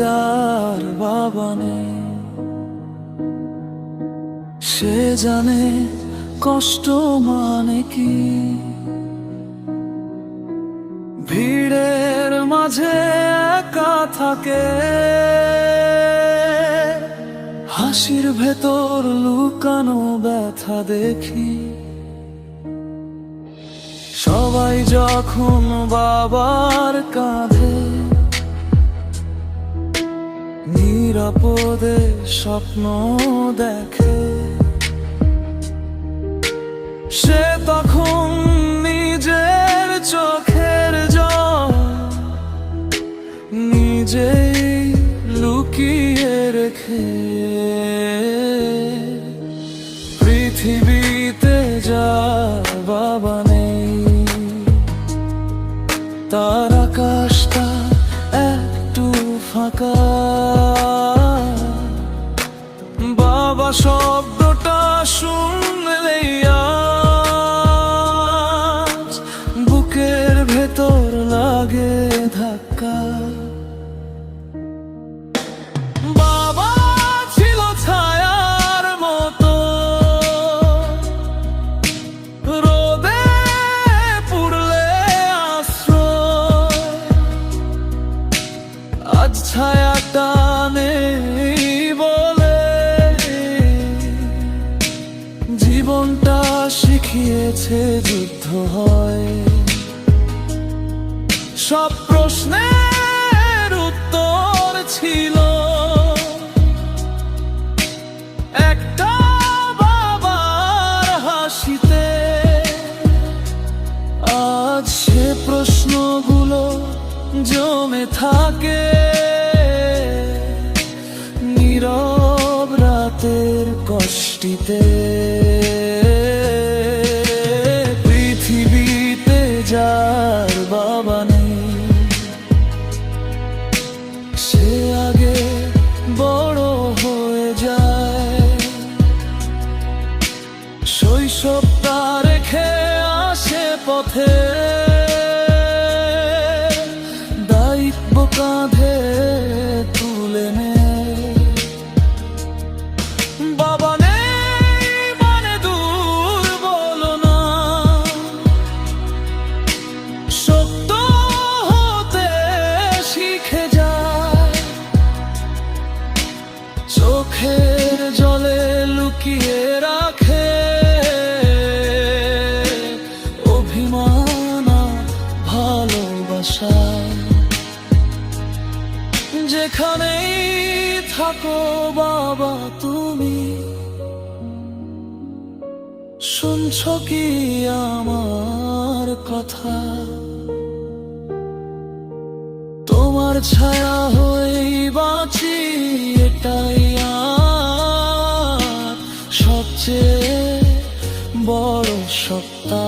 যার বাবা নেই, সে জানে কষ্ট মানে কি। ভিড়ের মাঝে একা থাকে, হাসির ভেতর লুকানো ব্যথা দেখি। সবাই যখন বাবার কাঁধে নিরাপদে স্বপ্ন দেখে। সে তখন নিজের চোখের জল নিজেই লুকিয়ে রেখে। পৃথিবীতে যা বাবা নেই, তার আকাশটা একটু ফাঁকা। বাবা শব্দটা শুনলেই জীবনটা শিখিয়েছে যুদ্ধ হয়। সব প্রশ্নের উত্তর ছিল। একটা বাবার হাসিতে। আজ প্রশ্নগুলো জমে থাকে। নীরব রাতের কষ্টিতে। শৈশবটা রেখে আসে পথে। থাকো বাবা তুমি। শুনছ কি আমার কথা? তোমার ছায়া হয়েই বাঁচি এটাই সবচেয়ে বড় সত্তা।